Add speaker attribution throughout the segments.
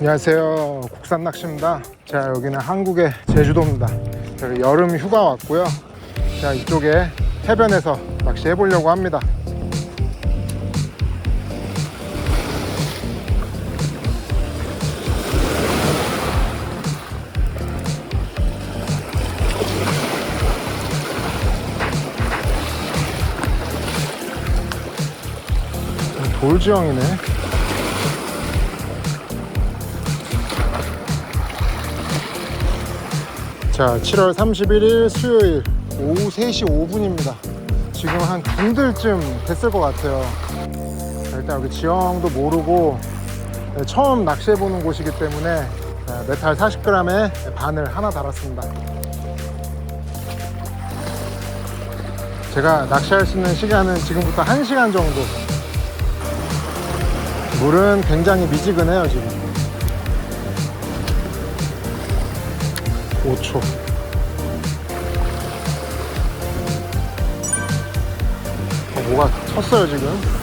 Speaker 1: 안녕하세요. 국산 낚시입니다. 자, 여기는 한국의 제주도입니다. 자, 여름 휴가 왔고요. 자, 이쪽에 해변에서 낚시해 보려고 합니다. 돌지형이네. 자, 7월 31일 수요일 오후 3시 5분입니다. 지금 한 군들쯤 됐을 것 같아요. 자, 일단 여기 지형도 모르고 네, 처음 낚시해보는 곳이기 때문에 자, 메탈 40g에 바늘 하나 달았습니다. 제가 낚시할 수 있는 시간은 지금부터 1시간 정도. 물은 굉장히 미지근해요, 지금. 5초. 어, 뭐가 쳤어요, 지금.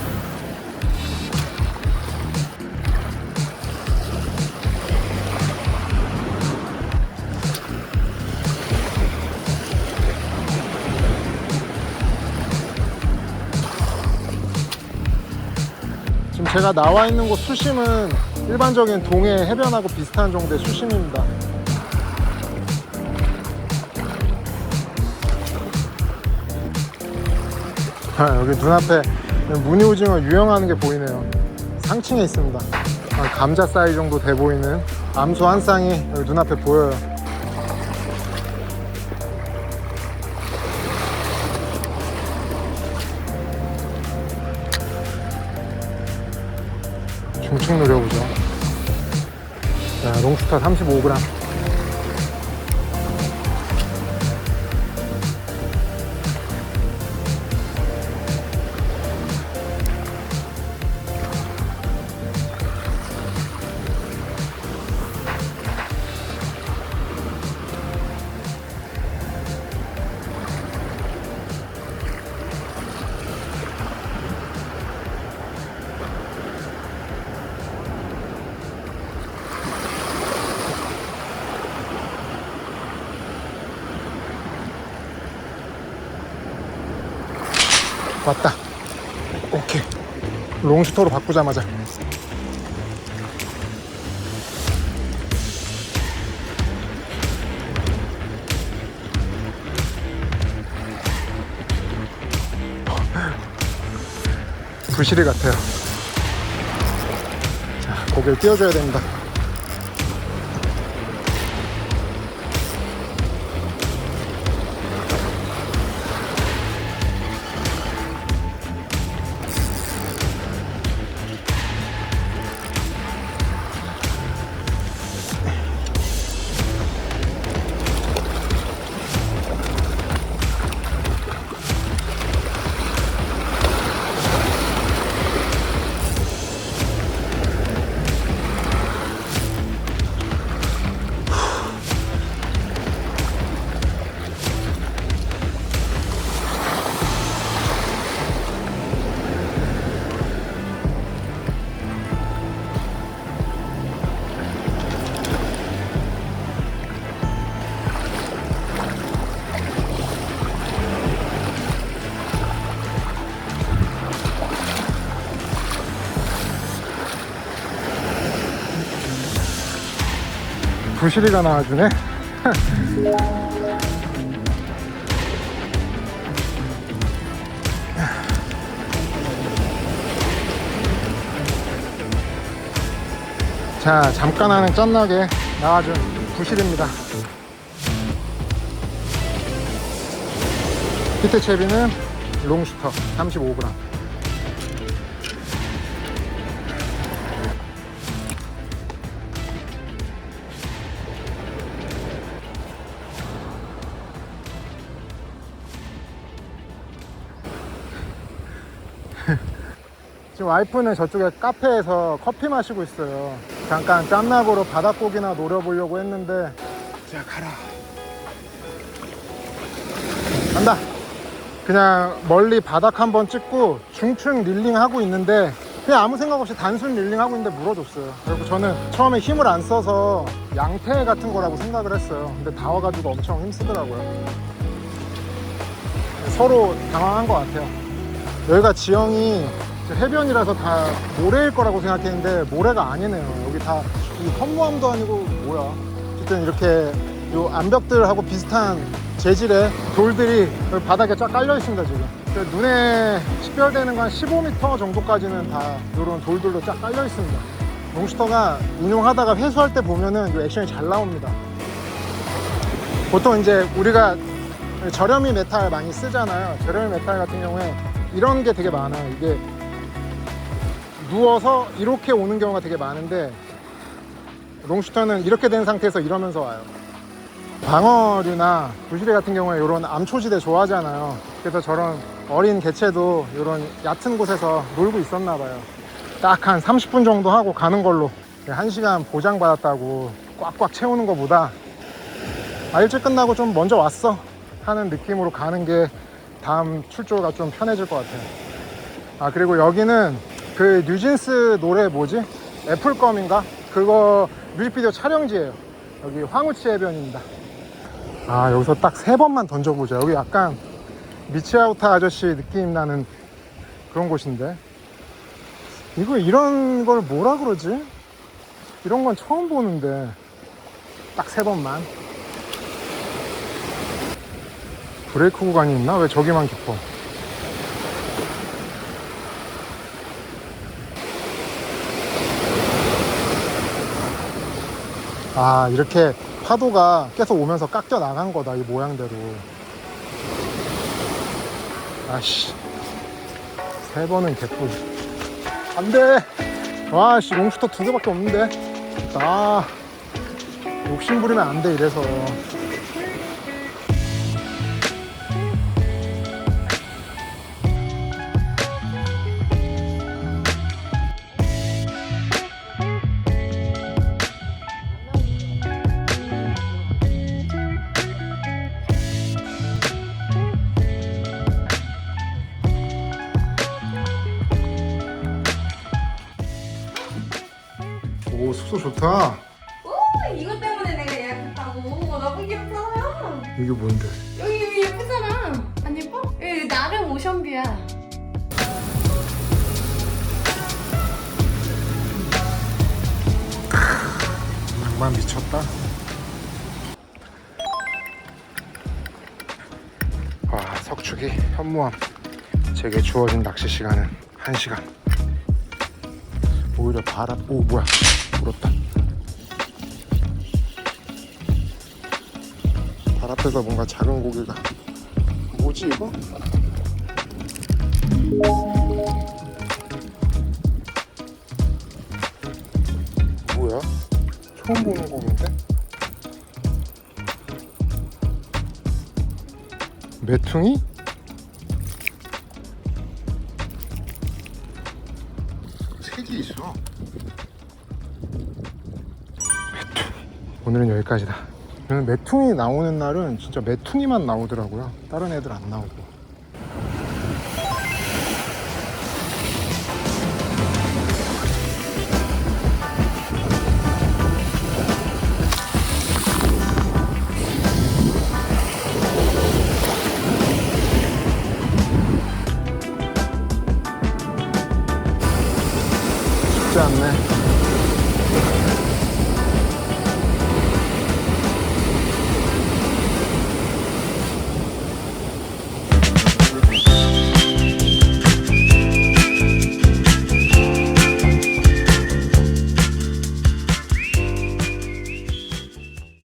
Speaker 1: 지금 제가 나와 있는 곳 수심은 일반적인 동해 해변하고 비슷한 정도의 수심입니다. 여기 눈앞에 무늬 오징어 유영하는 게 보이네요. 상층에 있습니다. 한 감자 사이 정도 돼 보이는 암수 한 쌍이 눈앞에 보여요. 중층 노려보죠. 자, 롱스타 35g. 왔다. 오케이. 롱스토로 바꾸자마자. 부실이 같아요. 자, 고개를 띄워줘야 됩니다. 부실이가 나와주네. 자, 잠깐 하는 짠나게 나와준 부실입니다. 히트 채비는 롱슈터 35g. 지금 와이프는 저쪽에 카페에서 커피 마시고 있어요. 잠깐 짬나고로 바닷고기나 노려보려고 했는데 자 가라 간다 그냥 멀리 바닥 한번 찍고 중층 릴링 하고 있는데 그냥 아무 생각 없이 단순 릴링 하고 있는데 물어줬어요. 그리고 저는 처음에 힘을 안 써서 양태 같은 거라고 생각을 했어요. 근데 다 와가지고 엄청 힘쓰더라고요. 서로 당황한 것 같아요. 여기가 지형이 해변이라서 다 모래일 거라고 생각했는데 모래가 아니네요. 여기 다 이 현무암도 아니고 뭐야? 어쨌든 이렇게 요 암벽들하고 비슷한 재질의 돌들이 바닥에 쫙 깔려 있습니다 지금. 그 눈에 식별되는 건 15m 정도까지는 다 이런 돌들로 쫙 깔려 있습니다. 롱슈터가 운용하다가 회수할 때 보면은 이 액션이 잘 나옵니다. 보통 이제 우리가 저렴이 메탈 많이 쓰잖아요. 저렴이 메탈 같은 경우에 이런 게 되게 많아요. 이게 누워서 이렇게 오는 경우가 되게 많은데 롱슈터는 이렇게 된 상태에서 이러면서 와요. 방어류나 부시리 같은 경우에 이런 암초지대 좋아하잖아요. 그래서 저런 어린 개체도 이런 얕은 곳에서 놀고 있었나 봐요. 딱 한 30분 정도 하고 가는 걸로 1시간 보장받았다고 꽉꽉 채우는 것보다 아, 일찍 끝나고 좀 먼저 왔어 하는 느낌으로 가는 게 다음 출조가 좀 편해질 것 같아요. 아 그리고 여기는 그 뉴진스 노래 뭐지? 애플껌인가? 그거 뮤직비디오 촬영지예요. 여기 황우치 해변입니다. 아 여기서 딱 세 번만 던져보자. 여기 약간 미치아우타 아저씨 느낌 나는 그런 곳인데 이거 이런 걸 뭐라 그러지? 이런 건 처음 보는데 딱 세 번만 브레이크 구간이 있나? 왜 저기만 깊어? 아 이렇게 파도가 계속 오면서 깎여 나간 거다 이 모양대로. 아씨. 세 번은 개뿔 안돼! 와씨 롱슈터 두 개밖에 없는데. 아 욕심 부리면 안 돼 이래서 오 숙소 좋다.
Speaker 2: 오 이것 때문에 내가 예약했다고. 너무 귀엽잖아요.
Speaker 1: 이게 뭔데?
Speaker 2: 여기 여기 예쁘잖아. 안 예뻐? 여기 나름 오션뷰야.
Speaker 1: 낭만 미쳤다. 와 석축이 현무암. 제게 주어진 낚시 시간은 1시간. 오히려 바람 오 뭐야 물었다 발 앞에서 뭔가 작은 고기가 뭐지 이거? 뭐야? 처음 보는 고기인데? 메퉁이? 색이 있어 오늘은 여기까지다. 메퉁이 나오는 날은 진짜 메퉁이만 나오더라고요. 다른 애들 안 나오고